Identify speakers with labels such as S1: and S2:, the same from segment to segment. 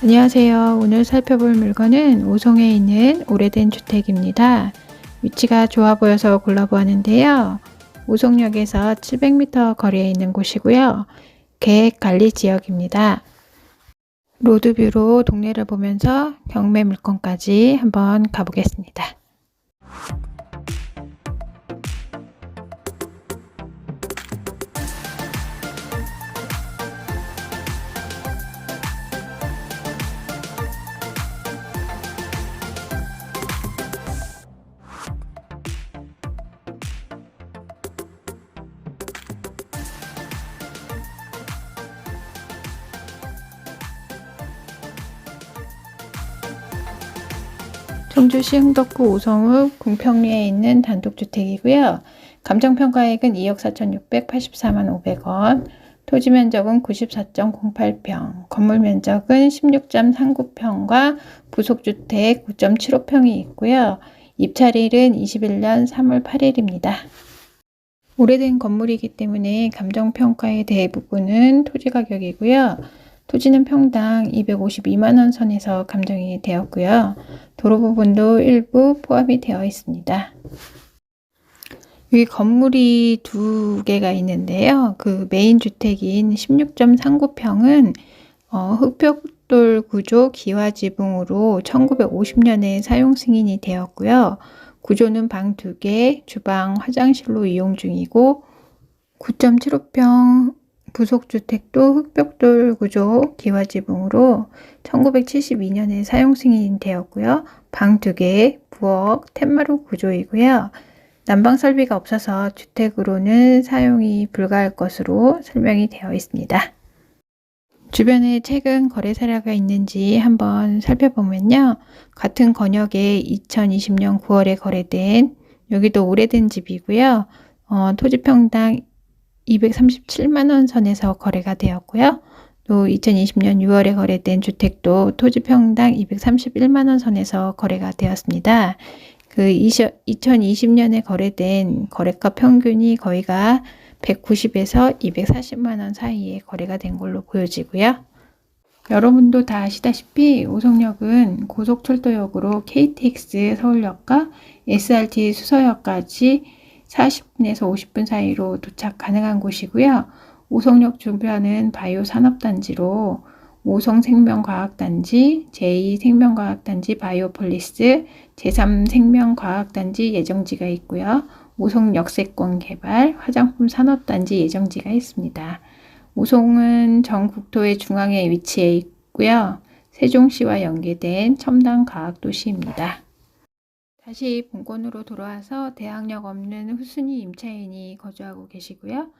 S1: 안녕하세요. 오늘 살펴볼 물건은 오송에 있는 오래된 주택입니다. 위치가 좋아 보여서 골라보았는데요. 오송역에서 700m 거리에 있는 곳이고요. 계획 관리 지역입니다. 로드뷰로 동네를 보면서 경매 물건까지 한번 가보겠습니다. 청주시 흥덕구 오성읍 궁평리에 있는 단독주택이고요. 감정평가액은 2억 4,684만 500원, 토지 면적은 94.08평, 건물 면적은 16.39평과 부속주택 9.75평이 있고요. 입찰일은 21년 3월 8일입니다. 오래된 건물이기 때문에 감정평가의 대부분은 토지 가격이고요. 토지는 평당 252만원 선에서 감정이 되었고요. 도로 부분도 일부 포함이 되어 있습니다. 여기 건물이 두 개가 있는데요. 그 메인 주택인 16.39평은 어, 흑벽돌 구조 기와 지붕으로 1950년에 사용 승인이 되었고요. 구조는 방 두 개, 주방, 화장실로 이용 중이고 9.75평 부속주택도 흑벽돌 구조 기와 지붕으로 1972년에 사용 승인이 되었고요. 방두 개, 부엌, 텐마루 구조이고요. 난방 설비가 없어서 주택으로는 사용이 불가할 것으로 설명이 되어 있습니다. 주변에 최근 거래 사례가 있는지 한번 살펴보면요. 같은 건역에 2020년 9월에 거래된 여기도 오래된 집이고요. 어, 토지 평당 237만 원 선에서 거래가 되었고요. 또 2020년 6월에 거래된 주택도 토지 평당 231만 원 선에서 거래가 되었습니다. 그 2020년에 거래된 거래가 평균이 거의가 190에서 240만 원 사이에 거래가 된 걸로 보여지고요. 여러분도 다 아시다시피 오송역은 고속철도역으로 KTX 서울역과 SRT 수서역까지 40분에서 50분 사이로 도착 가능한 곳이고요. 오송역 주변은 바이오 산업단지로 오성생명과학단지, 제2생명과학단지 바이오폴리스, 제3생명과학단지 예정지가 있고요. 오송 역세권 개발, 화장품 산업단지 예정지가 있습니다. 오송은 전 국토의 중앙에 위치해 있고요. 세종시와 연계된 첨단 과학 도시입니다. 다시 본권으로 돌아와서 대학력 없는 후순위 임차인이 거주하고 계시고요.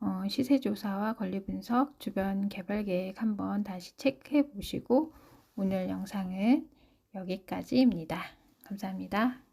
S1: 어, 시세조사와 권리분석, 주변 개발 계획 한번 다시 체크해 보시고 오늘 영상은 여기까지입니다. 감사합니다.